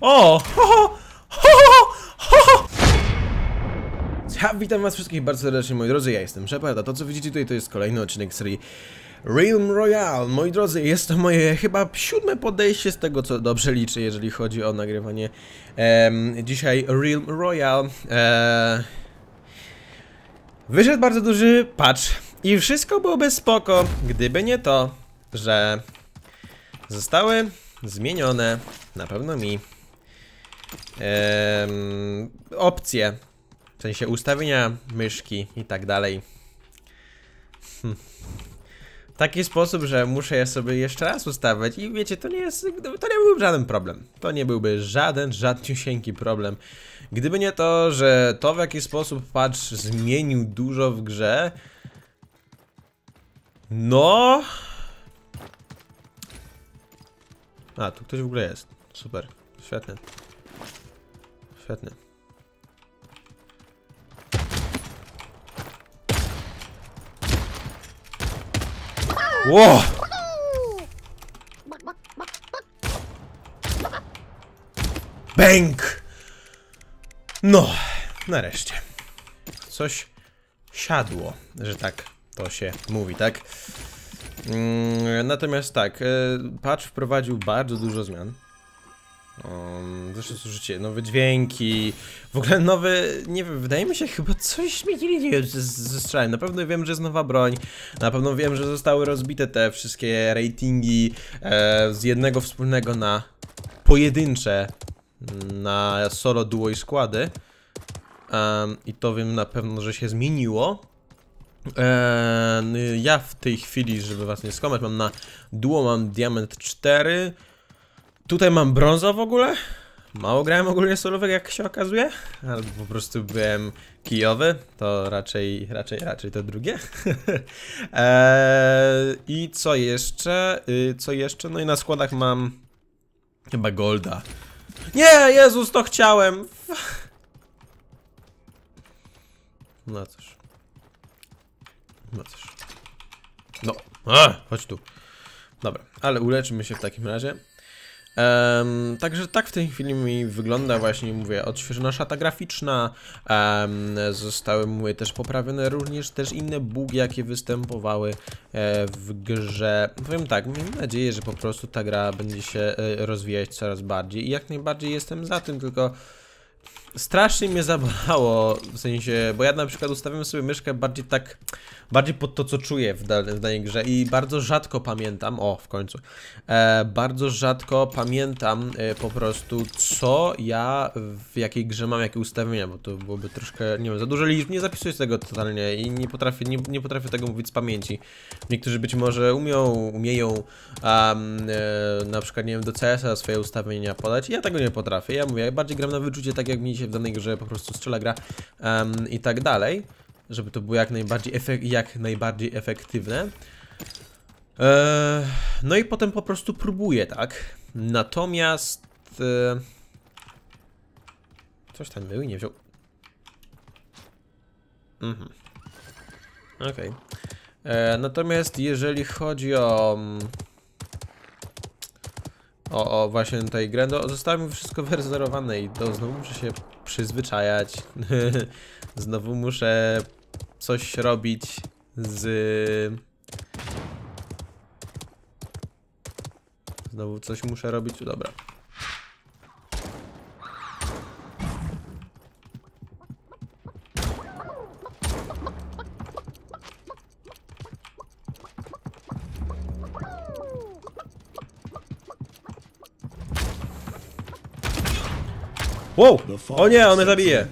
O! Ho, ho, ho, ho, ho. Ja witam was wszystkich bardzo serdecznie, moi drodzy, ja jestem Shepard, a to co widzicie tutaj to jest kolejny odcinek serii Realm Royale. Moi drodzy, jest to moje chyba siódme podejście z tego, co dobrze liczę, jeżeli chodzi o nagrywanie em, dzisiaj Realm Royale. E, wyszedł bardzo duży patch i wszystko byłoby spoko, gdyby nie to, że zostały zmienione, na pewno mi, opcje, w sensie ustawienia myszki i tak dalej. Hm. W taki sposób, że muszę je sobie jeszcze raz ustawiać i wiecie, to nie jest, to nie byłby żaden problem. To nie byłby żaden, żadniusieńki problem. Gdyby nie to, że to w jaki sposób patch zmienił dużo w grze, no... A, tu ktoś w ogóle jest. Super. Świetnie. Świetnie. Ło! Bęk! No, nareszcie. Coś siadło, że tak to się mówi, tak? Mm, natomiast tak, e, patch wprowadził bardzo dużo zmian. Zresztą słyszycie, nowe dźwięki, w ogóle nowe, nie wiem, wydaje mi się chyba coś zmienili, nie wiem, ze, strzałem. Na pewno wiem, że jest nowa broń, na pewno wiem, że zostały rozbite te wszystkie ratingi e, z jednego wspólnego na pojedyncze, na solo, duo i składy. I to wiem na pewno, że się zmieniło. Eee, ja w tej chwili, żeby was nie skłamać, mam na duo mam diament 4. Tutaj mam brązo w ogóle. Mało grałem ogólnie solowego, jak się okazuje. Albo po prostu byłem kijowy. To raczej, raczej, raczej to drugie. eee, I co jeszcze? Yy, co jeszcze? No i na składach mam chyba golda. Nie, Jezus, to chciałem. No cóż. No cóż. No. A, chodź tu. Dobra, ale uleczymy się w takim razie. Um, także tak w tej chwili mi wygląda właśnie, mówię, odświeżona szata graficzna, um, zostały, mówię, też poprawione również też inne bugi, jakie występowały e, w grze. Powiem tak, mam nadzieję, że po prostu ta gra będzie się e, rozwijać coraz bardziej i jak najbardziej jestem za tym, tylko strasznie mnie zabolało, w sensie, bo ja na przykład ustawiam sobie myszkę bardziej tak, bardziej pod to, co czuję w, w danej grze i bardzo rzadko pamiętam, o, w końcu, e, bardzo rzadko pamiętam e, po prostu, co ja w jakiej grze mam, jakie ustawienia, bo to byłoby troszkę, nie wiem, za dużo liczb, nie zapisuję tego totalnie i nie potrafię, nie, nie potrafię tego mówić z pamięci. Niektórzy być może umią, umieją um, e, na przykład, nie wiem, do CS-a swoje ustawienia podać, ja tego nie potrafię, ja mówię, ja bardziej gram na wyczucie, tak jak mi się w danej grze po prostu strzela gra um, i tak dalej, żeby to było jak najbardziej, jak najbardziej efektywne. Eee, no i potem po prostu próbuję, tak? Natomiast... E, coś tam był i nie wziął. Mhm. Okej. Okay. E, natomiast jeżeli chodzi o... O, o właśnie tej grę, no zostało mi wszystko wyrezerowane i to znowu muszę się przyzwyczajać. znowu muszę coś robić z... Znowu coś muszę robić, dobra. Wow! O nie, on mnie zabije!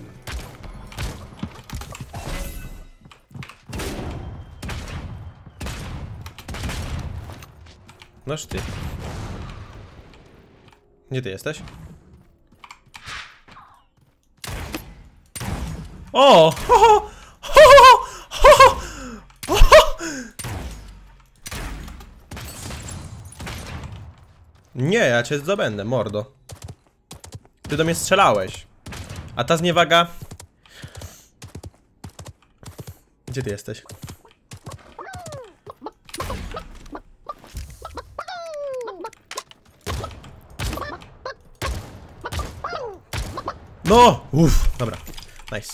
Noż ty. Gdzie ty jesteś? O! Ho, ho, ho, ho, ho, ho. Nie, ja cię zdobędę, mordo. Ty do mnie strzelałeś. A ta zniewaga... Gdzie ty jesteś? No! Uff, dobra. Nice.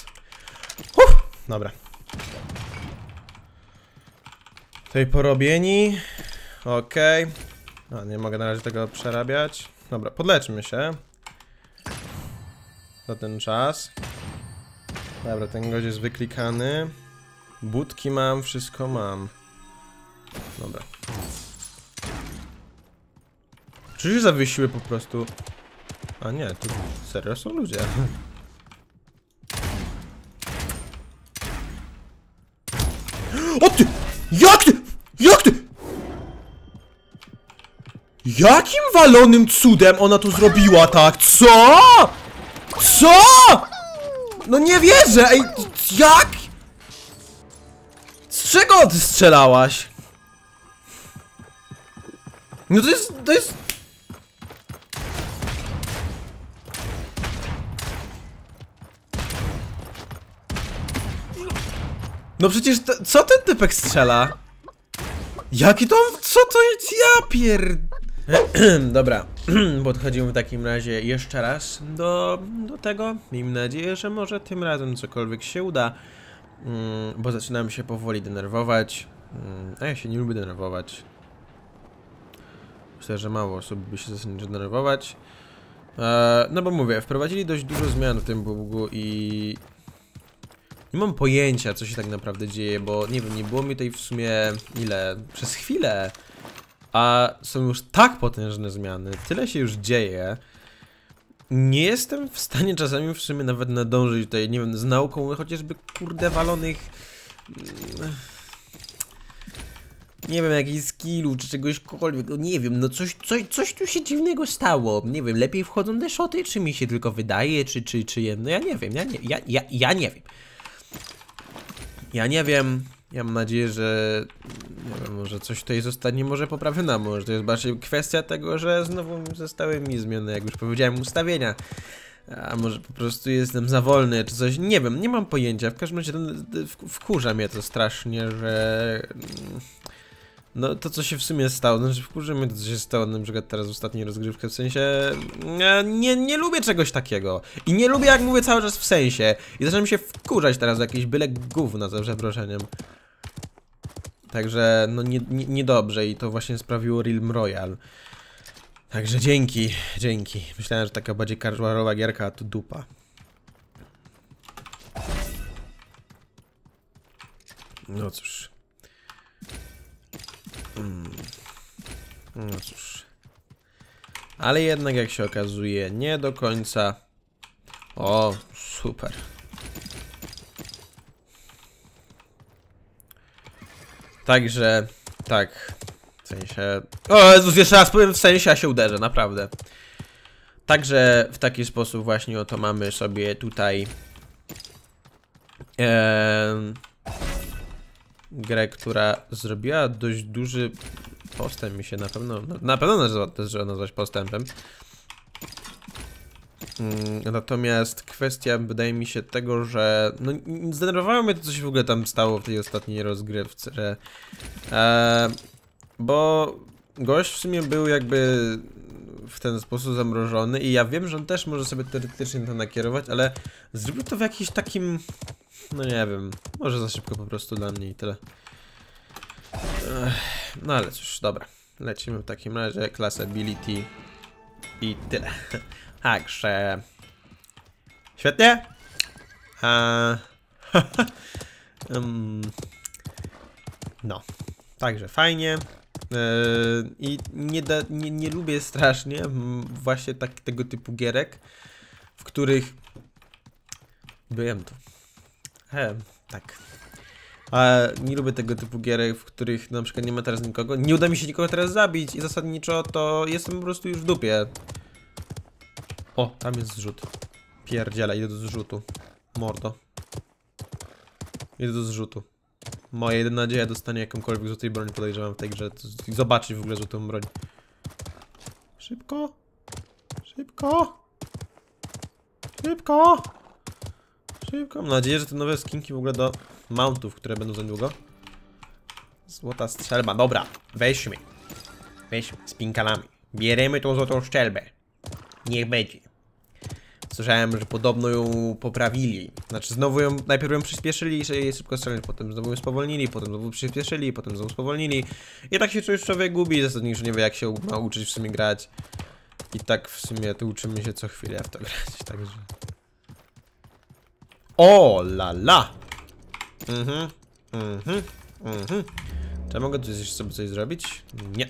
Uff, dobra. Tutaj porobieni. Okej. A, nie mogę na razie tego przerabiać. Dobra, podleczmy się. Za ten czas. Dobra, ten gość jest wyklikany. Budki mam, wszystko mam. Dobra. Czy się zawiesiły po prostu? A nie, tu serio są ludzie. O ty! Jak ty? Jak ty? Jakim walonym cudem ona to zrobiła tak? Co? Co? No nie wierzę! Ej, jak? Z czego ty strzelałaś? No to jest, to jest... No przecież, to, co ten typek strzela? Jaki to, co to jest, ja pier... Dobra, podchodzimy w takim razie jeszcze raz do, do tego. Miejmy nadzieję, że może tym razem cokolwiek się uda. Mm, bo zaczynam się powoli denerwować. Mm, a ja się nie lubię denerwować. Myślę, że mało osób by się zaczęło denerwować. E, no bo mówię, wprowadzili dość dużo zmian w tym bugu i... Nie mam pojęcia, co się tak naprawdę dzieje, bo nie wiem, nie było mi tej w sumie ile? Przez chwilę. A są już tak potężne zmiany, tyle się już dzieje. Nie jestem w stanie czasami w sumie nawet nadążyć tutaj, nie wiem, z nauką chociażby kurde walonych... mm, Nie wiem, jakichś skillu czy czegośkolwiek, no nie wiem, no coś, coś, coś tu się dziwnego stało. Nie wiem, lepiej wchodzą te szoty, czy mi się tylko wydaje, czy, czy, czy jedno, ja nie wiem, ja nie, ja, ja, ja nie wiem. Ja nie wiem. Ja mam nadzieję, że nie wiem, może coś tutaj zostanie może poprawione, może to jest bardziej kwestia tego, że znowu zostały mi zmiany, jak już powiedziałem, ustawienia. A może po prostu jestem za wolny, czy coś, nie wiem, nie mam pojęcia. W każdym razie wkurza mnie to strasznie, że... No to co się w sumie stało, znaczy wkurza mnie to co się stało na przykład teraz w ostatniej rozgrywce, w sensie nie, nie lubię czegoś takiego i nie lubię jak mówię cały czas w sensie i zaczynam się wkurzać teraz jakieś byle gówna za przeproszeniem. Także no nie, nie, niedobrze i to właśnie sprawiło Realm Royal. Także dzięki, dzięki. Myślałem, że taka bardziej casualowa gierka, a tu dupa. No cóż. Mm. No cóż. Ale jednak jak się okazuje, nie do końca. O, super. Także, tak. W sensie. O Jezus, jeszcze raz powiem w sensie, a się uderzę, naprawdę. Także w taki sposób właśnie oto mamy sobie tutaj. em, grę, która zrobiła dość duży postęp mi się na pewno, na- pewno nazywa, też nazwać postępem. Mm, Natomiast kwestia wydaje mi się tego, że no, zdenerwowało mnie to, co się w ogóle tam stało w tej ostatniej rozgrywce, e, bo gość w sumie był jakby w ten sposób zamrożony i ja wiem, że on też może sobie teoretycznie to nakierować, ale zrobił to w jakimś takim, no nie wiem, może za szybko po prostu dla mnie i tyle. Ech, no ale cóż, dobra, lecimy w takim razie, class ability i tyle. Także. Świetnie. A... Ym, no. Także fajnie. Yy, I nie, da, nie, nie lubię strasznie właśnie tak, tego typu gierek, w których. Byłem tu. He, tak. Nie lubię tego typu gierek, w których na przykład nie ma teraz nikogo. Nie uda mi się nikogo teraz zabić i zasadniczo to jestem po prostu już w dupie. O, tam jest zrzut. Pierdziela, idę do zrzutu. Mordo. Idę do zrzutu. Moja jedyna nadzieja dostanie jakąkolwiek złotej broń podejrzewam w tej grze. Zobaczyć w ogóle złotą broń. Szybko! Szybko! Szybko! Szybko! Mam nadzieję, że te nowe skinki w ogóle do mountów, które będą za niedługo. Złota strzelba, dobra. Weźmy. Weźmy z pinkalami. Bieremy tą złotą strzelbę. Niech będzie. Słyszałem, że podobno ją poprawili. Znaczy znowu ją, najpierw ją przyspieszyli, że jej szybko strzelać, potem znowu ją spowolnili, potem znowu przyspieszyli, potem znowu spowolnili. I tak się czujesz człowiek gubi, zasadniczo nie wie jak się ma uczyć w sumie grać. I tak w sumie tu uczymy się co chwilę w to grać, także... O la la! Mhm, mhm, mhm. Czy ja mogę tu jeszcze sobie coś zrobić? Nie.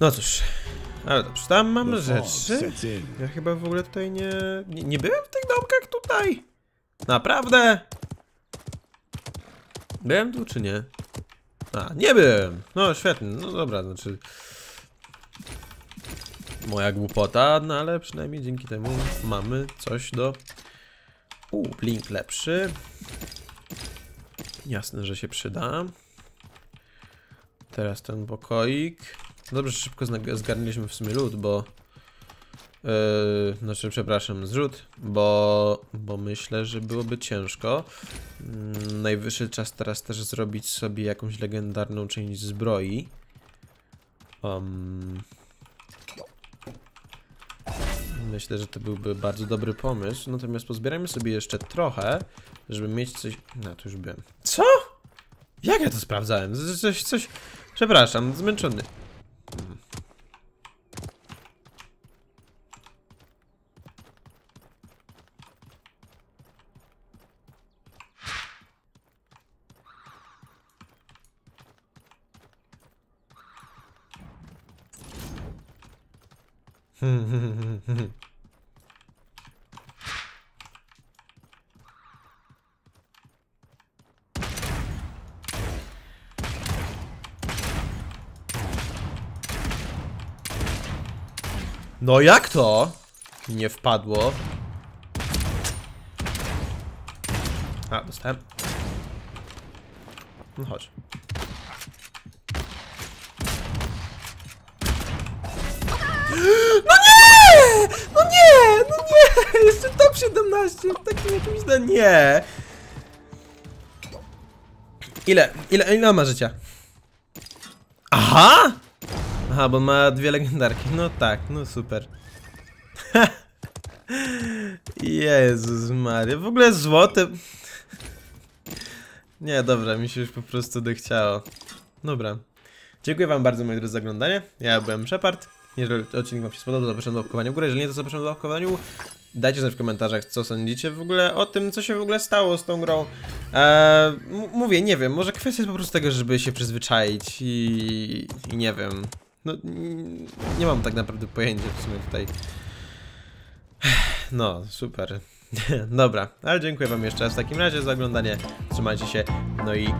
No cóż, ale dobrze, tam mam fog rzeczy. Ja chyba w ogóle tutaj nie, nie... Nie byłem w tych domkach tutaj! Naprawdę! Byłem tu czy nie? A, nie byłem! No świetnie, no dobra, znaczy... Moja głupota, no ale przynajmniej dzięki temu mamy coś do... U, blink lepszy. Jasne, że się przyda. Teraz ten pokoik. Dobrze, że szybko zgarniliśmy w sumie lód, bo... Yy, znaczy, przepraszam, zrzut, bo, bo myślę, że byłoby ciężko. Mm, najwyższy czas teraz też zrobić sobie jakąś legendarną część zbroi. Um, myślę, że to byłby bardzo dobry pomysł. Natomiast pozbierajmy sobie jeszcze trochę, żeby mieć coś. No, to już byłem. Co? Jak ja to sprawdzałem? Coś, coś. Przepraszam, zmęczony. No jak to? Nie wpadło. A, dostałem. No chodź. No nie! No nie! Jeszcze top 17 w takim jakimś... No nie! Ile? Ile, ile ma życia? Aha! Aha, bo ma dwie legendarki. No tak, no super. Jezus Maria, w ogóle złote. Nie, dobra, mi się już po prostu dochciało. Dobra. Dziękuję wam bardzo, moi drodzy, za oglądanie. Ja byłem Shepard. Jeżeli odcinek wam się spodobał, zapraszam do łapkowania w górę. Jeżeli nie, to zapraszam do łapkowania Dajcie znać w komentarzach, co sądzicie w ogóle o tym, co się w ogóle stało z tą grą. Eee, mówię, nie wiem, może kwestia jest po prostu tego, żeby się przyzwyczaić i, i nie wiem. No, nie mam tak naprawdę pojęcia w sumie tutaj. No, super. Dobra, ale dziękuję wam jeszcze raz w takim razie za oglądanie. Trzymajcie się, no i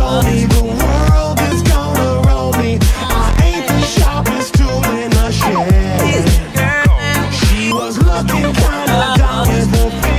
come shit. She was looking kinda down with her